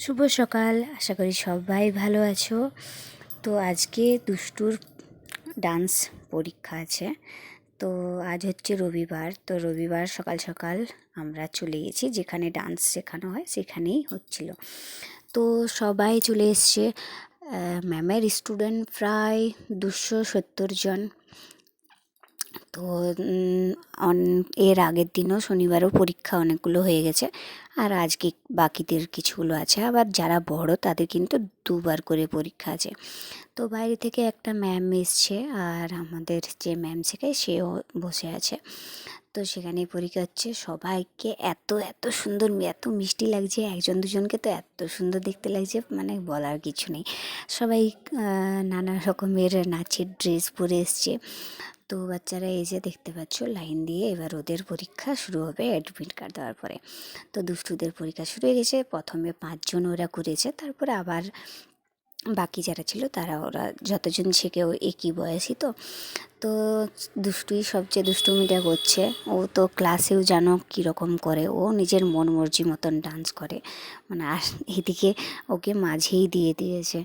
শুভ সকাল। আশা করি সবাই ভালো আছো। তো আজকে দুষ্টুর ডান্স পরীক্ষা আছে। তো আজ হচ্ছে রবিবার। তো রবিবার সকাল সকাল আমরা চলে গেছি। যেখানে ডান্স শেখানো হয় সেখানেই হচ্ছিল। তো সবাই চলে এসছে। ম্যামের স্টুডেন্ট প্রায় দুশো সত্তর জন। তো অন, এর আগের দিনও শনিবারও পরীক্ষা অনেকগুলো হয়ে গেছে। আর আজকে বাকিদের কিছুগুলো আছে। আবার যারা বড়, তাদের কিন্তু দুবার করে পরীক্ষা আছে। তো বাইরে থেকে একটা ম্যাম এসছে, আর আমাদের যে ম্যাম শেখায় সেও বসে আছে। তো সেখানে পরীক্ষা হচ্ছে। সবাইকে এত এত সুন্দর, এত মিষ্টি লাগছে। একজন দুজনকে তো এত সুন্দর দেখতে লাগছে মানে বলার কিছু নেই। সবাই নানা রকমের নাচের ড্রেস পরে এসছে। তো বাচ্চারা এই যে দেখতে পাচ্ছ, লাইন দিয়ে এবার ওদের পরীক্ষা শুরু হবে অ্যাডমিট কার্ড দেওয়ার পরে। তো দুষ্টুদের পরীক্ষা শুরু হয়ে গেছে, প্রথমে পাঁচজন ওরা করেছে, তারপরে আবার বাকি যারা ছিল তারা ওরা যতজন শেখে একই বয়সী তো। তো দুষ্টুই সবচেয়ে দুষ্টুমিটা করছে। ও তো ক্লাসেও জানো কীরকম করে, ও নিজের মন মর্জি মতন ডান্স করে। মানে আর এদিকে ওকে মাঝেই দিয়ে দিয়েছে।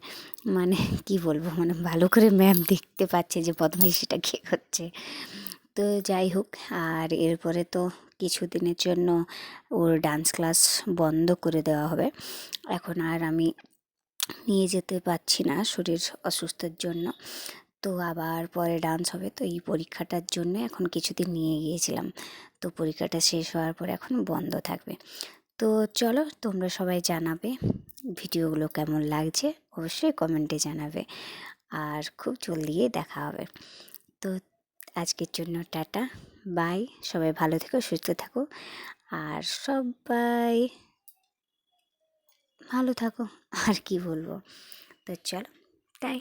মানে কি বলব মানে ভালো করে ম্যাম দেখতে পাচ্ছে যে বদমাইশিটা কে করছে তো যাই হোক, আর এরপরে তো কিছুদিনের জন্য ওর ডান্স ক্লাস বন্ধ করে দেওয়া হবে। এখন আর আমি নিয়ে যেতে পারছি না শরীর অসুস্থের জন্য। তো আবার পরে ডান্স হবে। তো এই পরীক্ষাটার জন্য এখন কিছুদিন নিয়ে গিয়েছিলাম। তো পরীক্ষাটা শেষ হওয়ার পর এখন বন্ধ থাকবে। তো চলো তোমরা সবাই জানাবে ভিডিওগুলো কেমন লাগছে। অবশ্যই কমেন্টে জানাবে। আর খুব জলদি দেখা হবে। তো আজকের জন্য টাটা। বাই সবাই ভালো থেকো, সুস্থ থাকো। আর সবাই ভালো থাকো আর কি বলব? তো চলো তাই।